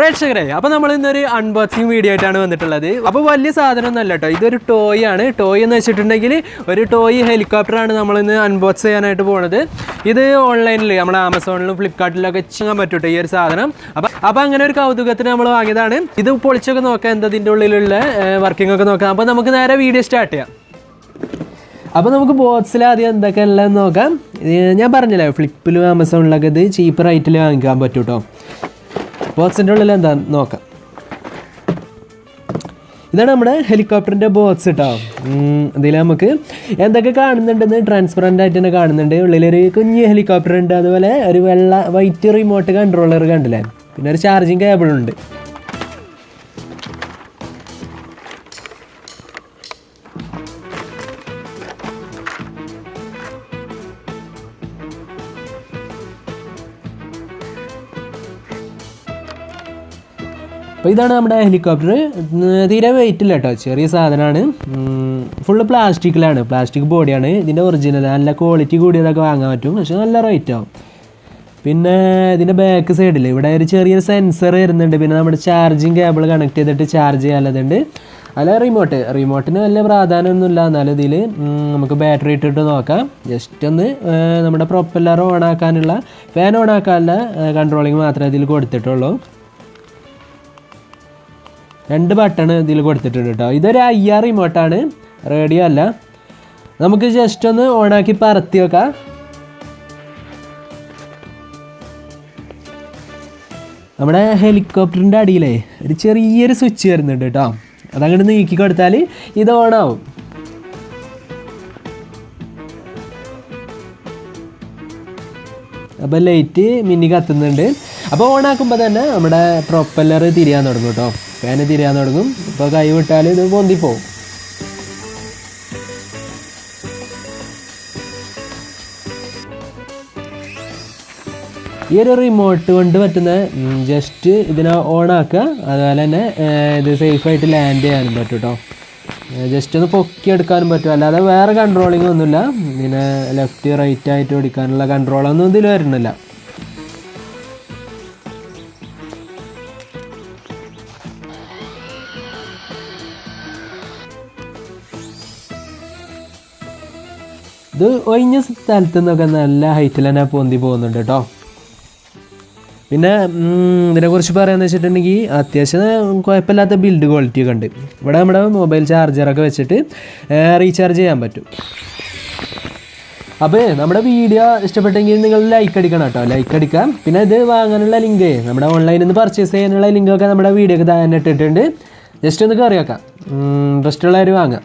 പ്രേക്ഷകരെ അപ്പോൾ നമ്മൾ ഇന്നൊരു അൺബോക്സിങ് വീഡിയോ ആയിട്ടാണ് വന്നിട്ടുള്ളത്. അപ്പോൾ വലിയ സാധനം ഒന്നല്ല കേട്ടോ ഇതൊരു ടോയ് ആണ്. ടോയ് എന്ന് വെച്ചിട്ടുണ്ടെങ്കിൽ ഒരു ടോയ് നമ്മൾ ഇന്ന് അൺബോക്സ് ചെയ്യാനായിട്ട് പോണത്. ഇത് ഓൺലൈനിൽ നമ്മുടെ ആമസോണിലും ഫ്ലിപ്കാർട്ടിലൊക്കെ ചെയ്യാൻ പറ്റൂട്ടോ ഈ ഒരു സാധനം. അപ്പോൾ അപ്പോൾ അങ്ങനെ ഒരു കൗതുകത്തിന് നമ്മൾ വാങ്ങിയതാണ്. ഇത് പൊളിച്ചൊക്കെ നോക്കാം എന്താ ഇതിന്റെ ഉള്ളിലുള്ള വർക്കിംഗ് ഒക്കെ നോക്കാം. അപ്പോൾ നമുക്ക് നേരെ വീഡിയോ സ്റ്റാർട്ട് ചെയ്യാം. അപ്പോൾ നമുക്ക് ബോക്സിൽ ആദ്യം എന്തൊക്കെ ഉള്ളതെന്ന് നോക്കാം. ഞാൻ പറഞ്ഞില്ലേ ഫ്ലിപ്പിലും ആമസോണിലൊക്കെ ഇത് ചീപ്പ് റേറ്റിൽ വാങ്ങിക്കാൻ പറ്റും കേട്ടോ ബോക്സിന്റെ ഉള്ളിൽ എന്താ നോക്കാം. ഇതാണ് നമ്മുടെ ഹെലികോപ്റ്ററിന്റെ ബോക്സ് കേട്ടോ ഇതിൽ നമുക്ക് എന്തൊക്കെ കാണുന്നുണ്ടെന്ന് ട്രാൻസ്പെറന്റ് ആയിട്ട് തന്നെ കാണുന്നുണ്ട്. ഉള്ളിലൊരു കുഞ്ഞ് ഹെലികോപ്റ്റർ ഉണ്ട്. അതുപോലെ ഒരു വെള്ള വൈറ്റ് റിമോട്ട് കൺട്രോളർ കണ്ടില്ലേ? പിന്നെ ഒരു ചാർജിങ് കേബിളുണ്ട് അപ്പോൾ ഇതാണ് നമ്മുടെ ഹെലികോപ്റ്റർ തീരെ വെയിറ്റ് ഇല്ല കേട്ടോ ചെറിയ സാധനമാണ് ഫുള്ള് പ്ലാസ്റ്റിക്കിലാണ് പ്ലാസ്റ്റിക് ബോഡിയാണ് ഇതിന്റെ ഒറിജിനൽ നല്ല ക്വാളിറ്റി കൂടിയതൊക്കെ വാങ്ങാൻ പറ്റും. പക്ഷെ നല്ല റേറ്റ് ആവും. പിന്നെ ഇതിന്റെ ബാക്ക് സൈഡിൽ ഇവിടെ ഒരു ചെറിയൊരു സെൻസർ വരുന്നുണ്ട്. പിന്നെ നമ്മുടെ ചാർജിങ് കേബിൾ കണക്ട് ചെയ്തിട്ട് ചാർജ് ചെയ്യാനുള്ളതുണ്ട്. അല്ല റിമോട്ട് റിമോട്ടിന് വലിയ പ്രാധാന്യമൊന്നുമില്ല. എന്നാലും ഇതിൽ നമുക്ക് ബാറ്ററി ഇട്ടിട്ട് നോക്കാം. ജസ്റ്റ് ഒന്ന് നമ്മുടെ പ്രൊപ്പല്ലർ ഓൺ ആക്കാനുള്ള ഫാൻ ഓൺ ആക്കാനുള്ള കൺട്രോളിങ് മാത്രമേ ഇതിൽ കൊടുത്തിട്ടുള്ളൂ. രണ്ട് ബട്ടൺ ഇതിൽ കൊടുത്തിട്ടുണ്ട് കേട്ടോ ഇതൊരു ഐ ആർ റിമോട്ടാണ് റേഡിയോ അല്ല. നമുക്ക് ജസ്റ്റ് ഒന്ന് ഓണാക്കി പറത്തി വെക്കാം. നമ്മുടെ ഹെലികോപ്റ്ററിന്റെ അടിയിലേ ഒരു ചെറിയൊരു സ്വിച്ച് വരുന്നുണ്ട് കേട്ടോ അതങ്ങോട്ട് നീക്കി കൊടുത്താൽ ഇത് ഓണാവും അപ്പോൾ ലൈറ്റ് മിന്നി കത്തുന്നുണ്ട്. അപ്പോൾ ഓൺ ആക്കുമ്പോൾ തന്നെ നമ്മുടെ പ്രൊപ്പല്ലർ തിരിയാൻ തുടങ്ങും കേട്ടോ. ഫാന് തിരിയാൻ തുടങ്ങും. ഇപ്പോൾ കൈ വിട്ടാൽ ഇത് പൊന്തിപ്പോവും. ഈ ഒരു റിമോട്ട് കൊണ്ട് പറ്റുന്ന ജസ്റ്റ് ഇതിനെ ഓൺ ആക്കുക അതുപോലെ തന്നെ ഇത് സേഫായിട്ട് ലാൻഡ് ചെയ്യാനും പറ്റും കേട്ടോ. ജസ്റ്റ് ഒന്ന് പൊക്കി എടുക്കാനും പറ്റും. അല്ലാതെ വേറെ കൺട്രോളിംഗ് ഒന്നുമില്ല. പിന്നെ ലെഫ്റ്റ് റൈറ്റ് ആയിട്ട് ഓടിക്കാനുള്ള കൺട്രോളൊന്നും ഇതിൽ വരുന്നില്ല. ഇത് ഒഴിഞ്ഞ സ്ഥലത്ത് നിന്നൊക്കെ നല്ല ഹൈറ്റിൽ തന്നെ പൊന്തി പോകുന്നുണ്ട് കേട്ടോ. പിന്നെ ഇതിനെക്കുറിച്ച് പറയാമെന്ന് വെച്ചിട്ടുണ്ടെങ്കിൽ അത്യാവശ്യം കുഴപ്പമില്ലാത്ത ബിൽഡ് ക്വാളിറ്റി ഒക്കെ ഉണ്ട്. ഇവിടെ നമ്മുടെ മൊബൈൽ ചാർജറൊക്കെ വെച്ചിട്ട് റീചാർജ് ചെയ്യാൻ പറ്റും. അപ്പോൾ നമ്മുടെ വീഡിയോ ഇഷ്ടപ്പെട്ടെങ്കിൽ നിങ്ങൾ ലൈക്ക് അടിക്കണം കേട്ടോ. ലൈക്ക് അടിക്കാം. പിന്നെ ഇത് വാങ്ങാനുള്ള ലിങ്ക് നമ്മുടെ ഓൺലൈനിൽ നിന്ന് പർച്ചേസ് ചെയ്യാനുള്ള ലിങ്കൊക്കെ നമ്മുടെ വീഡിയോക്ക് തന്നെ ഇട്ടിട്ടുണ്ട്. ജസ്റ്റ് ഒന്ന് കയറി വെക്കാം ഇൻട്രസ്റ്റ് ഉള്ളവർ വാങ്ങാം.